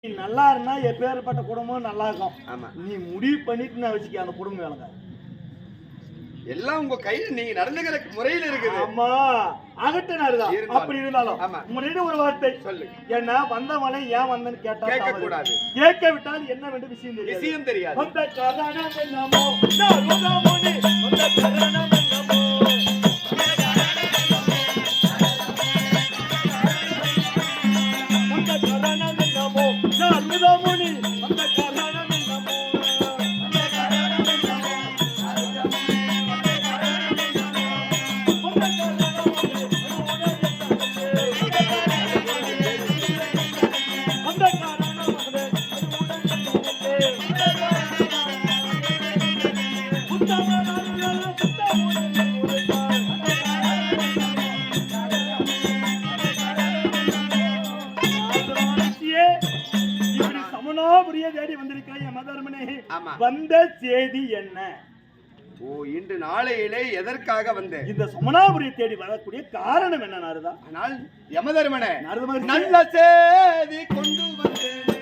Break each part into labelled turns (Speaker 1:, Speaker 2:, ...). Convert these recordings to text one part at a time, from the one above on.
Speaker 1: நீ நல்லா இருந்தா எப்பேற்பட்ட குடும்பம் நல்லா இருக்கும்.
Speaker 2: ஆமா.
Speaker 1: நீ முடிவு பண்ணிட்டு நான் வச்சுக்க அந்த குடும்பம் வேலைங்க.
Speaker 2: எல்லாம் உங்க கையில நீங்க நடந்துக்கிற முறையில இருக்குது.
Speaker 1: ஆமா. அகட்டினாருதான். அப்படி இருந்தாலும். முன்னாடி ஒரு வார்த்தை.
Speaker 2: சொல்லு.
Speaker 1: என்ன வந்த மலை ஏன் வந்தேன்னு கேட்டா
Speaker 2: கேட்க. கூடாது.
Speaker 1: கேட்க விட்டால் என்ன வேண்டும்? விஷயம் தெரியாது.
Speaker 2: விஷயம் தெரியாது.
Speaker 1: நாருதமுனி, வந்த கரணம் என்னமோ. வந்த கரணம் என்னமோ, வந்த இப்படி சமணாபுரிய தேடி வந்திருக்கிறேன் என் மதர்மனே. வந்த செய்தி என்ன?
Speaker 2: ஓ இன்று நாளையிலே எதற்காக வந்தேன்?
Speaker 1: இந்த சமணாபுரியை தேடி வரக்கூடிய காரணம் என்ன நாருதா?
Speaker 2: ஆனால் யமதர்மனே. நல்ல செய்தி கொண்டு வந்தேன்.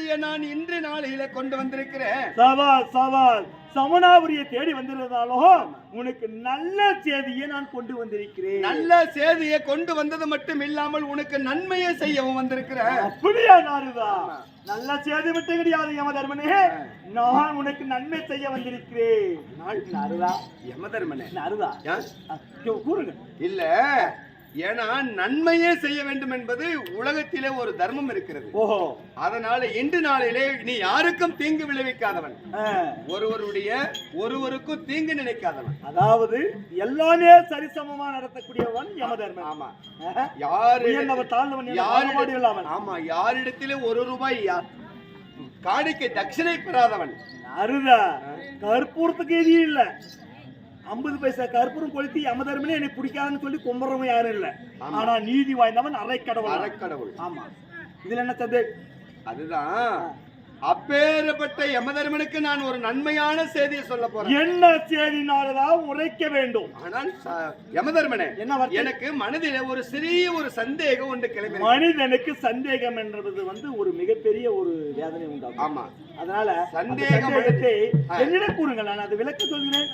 Speaker 2: செய்தியை நான் இன்று நாளையில கொண்டு வந்திருக்கிறேன்.
Speaker 1: சவால் சவால். சமணாபுரியை தேடி வந்திருந்தாலும் உனக்கு நல்ல செய்தியை நான் கொண்டு வந்திருக்கிறேன்.
Speaker 2: நல்ல செய்தியை கொண்டு வந்தது மட்டும் இல்லாமல் உனக்கு நன்மையை செய்யவும் வந்திருக்கிறேன்.
Speaker 1: அப்படியா நாருதா? நல்ல செய்தி மட்டும் கிடையாது யம தர்மனே நான் உனக்கு நன்மை செய்ய வந்திருக்கிறேன். நாருதா
Speaker 2: யமதர்மனே.
Speaker 1: நாருதா.
Speaker 2: ஏன்?
Speaker 1: அ, கூறுங்க.
Speaker 2: இல்ல. ஏன்னா நன்மையே செய்ய வேண்டும் என்பது உலகத்திலே ஒரு தர்மம் இருக்கிறது.
Speaker 1: ஓஹோ.
Speaker 2: அதனால இன்று நாளிலே நீ யாருக்கும் தீங்கு விளைவிக்காதவன். ஒருவருடைய ஒருவருக்கும் தீங்கு நினைக்காதவன்.
Speaker 1: அதாவது எல்லாமே சரிசமமா நடத்தக்கூடியவன் யம தர்மன்
Speaker 2: ஆமா. யாரு
Speaker 1: தாழ்ந்தவன்
Speaker 2: ஆமா யாரிடத்திலே ஒரு ரூபாய் காணிக்கை தட்சிணை பெறாதவன்.
Speaker 1: அருதா. கற்பூரத்துக்கு எதி இல்ல. ஐம்பது பைசா கற்பூரம் கொளுத்தி யமதர்மனே என்னை பிடிக்காதுன்னு சொல்லி கும்புறவன் யாரும் இல்ல. ஆனா நீதி வாய்ந்தவன் அரை கடவுள்
Speaker 2: அறக்கடவுள்
Speaker 1: ஆமா. இதுல என்ன சந்தே
Speaker 2: அதுதான். அப்பேறப்பட்ட யமதர்மனுக்கு நான் ஒரு நன்மையான செய்தியை சொல்ல போறேன்.
Speaker 1: என்ன செய்தினாலதான் உரைக்க வேண்டும்?
Speaker 2: ஆனால் யமதர்மனே
Speaker 1: என்ன?
Speaker 2: எனக்கு மனதிலே ஒரு சிறிய ஒரு சந்தேகம் ஒன்று கிளம்பி
Speaker 1: மனிதனுக்கு சந்தேகம் என்பது வந்து ஒரு மிகப்பெரிய ஒரு வேதனை உண்டாகும்
Speaker 2: ஆமா.
Speaker 1: அதனால சந்தேகத்தை. என்னிடம் கூறுங்கள். நான் அது விளக்க சொல்கிறேன்.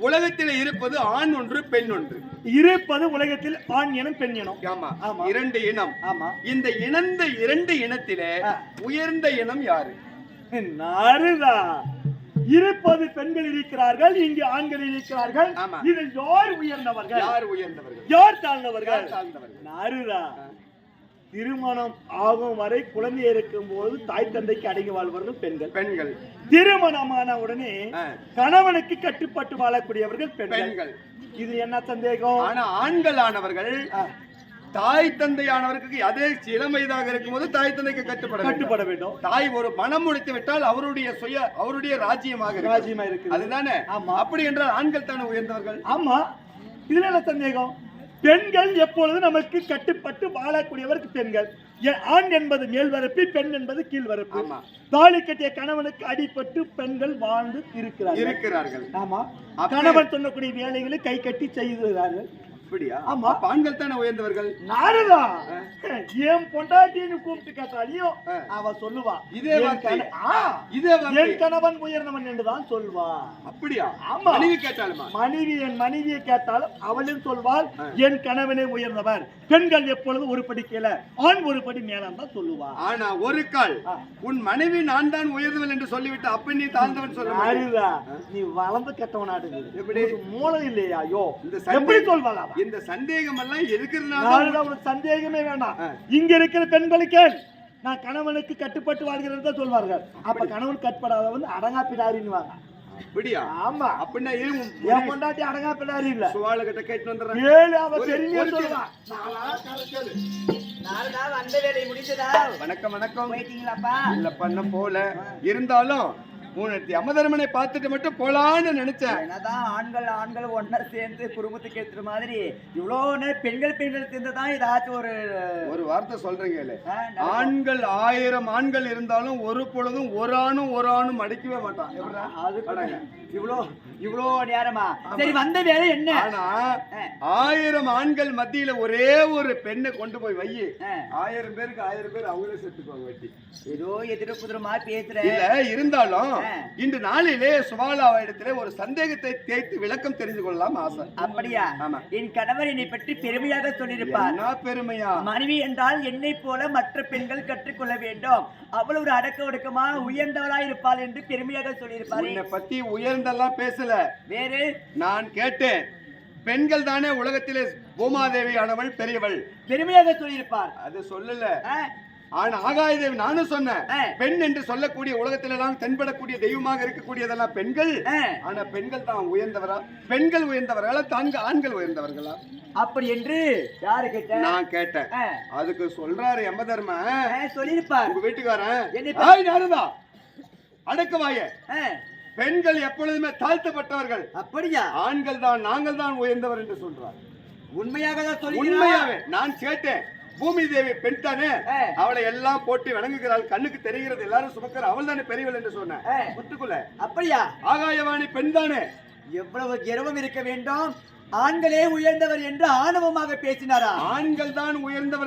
Speaker 2: உலகத்திலே இருப்பது ஆண் ஒன்று பெண் ஒன்று.
Speaker 1: இருப்பது உலகத்தில் ஆண் இனம் பெண் இனம்.
Speaker 2: ஆமா.
Speaker 1: ஆமா.
Speaker 2: இரண்டு இனம்.
Speaker 1: ஆமா.
Speaker 2: இந்த இனந்த இரண்டு இனத்திலே. உயர்ந்த இனம் யாரு?
Speaker 1: நாருதா. இருப்பது பெண்கள் இருக்கிறார்கள் இங்கு ஆண்கள் இருக்கிறார்கள். இதில் யார் உயர்ந்தவர்கள்?
Speaker 2: யார் உயர்ந்தவர்கள்?
Speaker 1: யார் தாழ்ந்தவர்கள்?
Speaker 2: யார் தாழ்ந்தவர்கள்?
Speaker 1: நாருதா. திருமணம் ஆகும் வரை குழந்தை இருக்கும் போது தாய் தந்தைக்கு அடங்கி வாழ்பவர்கள் பெண்கள்.
Speaker 2: பெண்கள்.
Speaker 1: திருமணமான உடனே. கணவனுக்கு கட்டுப்பட்டு வாழக்கூடியவர்கள் பெண்கள். இது என்ன சந்தேகம்?
Speaker 2: ஆனா ஆண்கள் ஆனவர்கள் தாய் தந்தையானவருக்கு அதே இளம் வயதாக இருக்கும்போது தாய் தந்தைக்கு கட்டுப்பட வேண்டும்.
Speaker 1: கட்டுப்பட வேண்டும்.
Speaker 2: தாய் ஒரு மனம் முடித்து விட்டால் அவருடைய சுய அவருடைய ராஜ்யமாக.
Speaker 1: ராஜ்யமா இருக்குது.
Speaker 2: அதுதானே?
Speaker 1: ஆமா.
Speaker 2: அப்படி என்றால் ஆண்கள் தானே உயர்ந்தவர்கள்?
Speaker 1: ஆமா. இதுல என்ன சந்தேகம்? பெண்கள் எப்பொழுதும் நமக்கு கட்டுப்பட்டு வாழக்கூடியவருக்கு பெண்கள்? ஆண் என்பது மேல் வரப்பு பெண் என்பது கீழ் வரப்பு. தாலி கட்டிய கணவனுக்கு அடிபட்டு பெண்கள் வாழ்ந்து இருக்கிறார்கள்.
Speaker 2: இருக்கிறார்கள்.
Speaker 1: ஆமா. கணவன் சொல்லக்கூடிய வேலைகளை கை கட்டி செய்கிறார்கள்.
Speaker 2: அப்படியா
Speaker 1: ஆமா.
Speaker 2: ஆண்கள் தானே உயர்ந்தவர்கள்?
Speaker 1: நானுதா என் பொண்டாட்டின்னு கூப்பிட்டு கேட்டாலையும். அவ சொல்லுவா
Speaker 2: இதே இதே.
Speaker 1: என் கணவன் உயர்ந்தவன் என்றுதான் சொல்வா.
Speaker 2: அப்படியா?
Speaker 1: ஆமா.
Speaker 2: மனைவி கேட்டாலுமா?
Speaker 1: மனைவி என் மனைவியை கேட்டாலும் அவளும் சொல்வாள். என் கணவனே உயர்ந்தவர். பெண்கள் எப்பொழுதும் ஒரு படி கீழே ஆண் ஒரு படி மேலாம் தான் சொல்லுவா.
Speaker 2: ஆனா ஒரு கால். உன் மனைவி நான் தான் உயர்ந்தவள் என்று சொல்லிவிட்டு அப்ப நீ தாழ்ந்தவன் சொல்ல
Speaker 1: நீ வளர்ந்து கெட்டவனாடுது
Speaker 2: எப்படி?
Speaker 1: மூளை இல்லையா ஐயோ?
Speaker 2: இந்த
Speaker 1: எப்படி சொல்வாள்
Speaker 2: இந்த சந்தேகம் எல்லாம்
Speaker 1: நானுதான் உனக்கு சந்தேகமே வேண்டாம். இங்க இருக்கிற பெண்களுக்கே நான் கணவனுக்கு கட்டுப்பட்டு வாழ்கிறது தான் சொல்வார்கள். அப்ப கணவன் கட்டுப்படாத வந்து அடங்கா பிடாரின்னுவாங்க
Speaker 2: அப்படியா?
Speaker 1: ஆமா.
Speaker 2: அப்படின்னா
Speaker 1: என் பொண்டாட்டி அடங்கா பிடாரி இல்ல.
Speaker 2: சுவால கிட்ட கேட்டு வந்துடுறேன்.
Speaker 1: ஏழு அவ
Speaker 2: ஒரு-
Speaker 1: பெரிய
Speaker 2: ஒரு
Speaker 1: சொல்லுவா
Speaker 3: நாலு நாள் வந்த வேலை முடிஞ்சதா?
Speaker 2: வணக்கம் வணக்கம்.
Speaker 3: போயிட்டீங்களாப்பா?
Speaker 2: இல்ல பண்ண போல இருந்தாலும் உனக்கு யமதர்மனை பார்த்துட்டு மட்டும் போலான்னு நினைச்சேன்
Speaker 3: என்னதான் ஆண்கள் ஆண்கள் ஒன்னா சேர்ந்து குடும்பத்துக்கு ஏத்துற மாதிரி இவ்வளோ நேரம் பெண்கள் பெண்கள் சேர்ந்து தான் ஏதாச்சும் ஒரு
Speaker 2: ஒரு வார்த்தை சொல்றீங்க. ஆண்கள் ஆயிரம் ஆண்கள் இருந்தாலும் ஒரு பொழுதும் ஒரு ஆணும் ஒரு ஆணும் அடிக்கவே மாட்டான்?
Speaker 3: அதுக்கு. இவ்வளோ இவ்வளோ நேரமா? சரி வந்த வேலை என்ன?
Speaker 2: ஆனா. ஆயிரம் ஆண்கள் மத்தியில ஒரே ஒரு பெண்ணை கொண்டு போய் வை. ஆயிரம் பேருக்கு ஆயிரம் பேர் அவங்களே செத்துக்குவாங்க வெட்டி.
Speaker 3: ஏதோ எதிர புதிரமா பேசுற.
Speaker 2: இல்ல இருந்தாலும். இன்று நாளிலே சுபாலா இடத்துல ஒரு சந்தேகத்தை தேய்த்து விளக்கம் தெரிந்து கொள்ளலாம் ஆசை.
Speaker 3: அப்படியா?
Speaker 2: ஆமா.
Speaker 3: என் கணவர் என்னை பற்றி பெருமையாக சொல்லியிருப்பார்.
Speaker 2: என்ன பெருமையா?
Speaker 3: மனைவி என்றால் என்னை போல மற்ற பெண்கள் கற்றுக்கொள்ள வேண்டும். அவள் ஒரு அடக்க ஒடுக்கமா உயர்ந்தவளா இருப்பாள் என்று பெருமையாக சொல்லியிருப்பார்.
Speaker 2: உன்னை பத்தி உயர்ந்தெல்லாம் பேசல.
Speaker 3: வேறு?
Speaker 2: நான் கேட்டேன். பெண்கள் தானே உலகத்திலே பூமாதேவி ஆனவள் பெரியவள்.
Speaker 3: பெருமையாக சொல்லியிருப்பார்.
Speaker 2: அது சொல்லல. ஆனா ஆகாயதேவி நானும் சொன்னேன். பெண் என்று சொல்லக்கூடிய உலகத்திலெல்லாம் தென்படக்கூடிய தெய்வமாக இருக்கக்கூடியதெல்லாம் பெண்கள். ஆனா பெண்கள் தான் உயர்ந்தவரா? பெண்கள் உயர்ந்தவர்களா தாங்க ஆண்கள் உயர்ந்தவர்களா?
Speaker 3: அப்படி என்று யாரு கிட்ட?
Speaker 2: நான் கேட்டேன். அதுக்கு சொல்றாரு யமதர்ம
Speaker 3: ஆ, சொல்லியிருப்பார்.
Speaker 2: உங்க வீட்டுக்காரன்.
Speaker 3: என்னை
Speaker 2: நாரதா. அடக்கவாய பெண்கள் எப்பொழுதுமே தாழ்த்தப்பட்டவர்கள்.
Speaker 3: அப்படியா?
Speaker 2: ஆண்கள் தான் நாங்கள் தான் உயர்ந்தவர் என்று சொல்றார்.
Speaker 3: உண்மையாக தான் சொல்லி
Speaker 2: உண்மையாவே நான் கேட்டேன். பூமி தேவி பெண் தானே. அவளை எல்லாம் போட்டு வணங்குகிறாள் கண்ணுக்கு தெரிகிறது எல்லாரும் சுமக்கிற அவள் தானே பெரியவள் என்று சொன்னேன்.
Speaker 3: ஆ.
Speaker 2: முத்துக்குள்ள
Speaker 3: அப்படியா?
Speaker 2: ஆகாயவாணி பெண் தானே?
Speaker 3: எவ்வளவு கர்வம் இருக்க வேண்டும்? ஆண்களே உயர்ந்தவர் என்று ஆணவமாக பேசினாரா?
Speaker 2: ஆண்கள் தான் உயர்ந்தவர்கள்.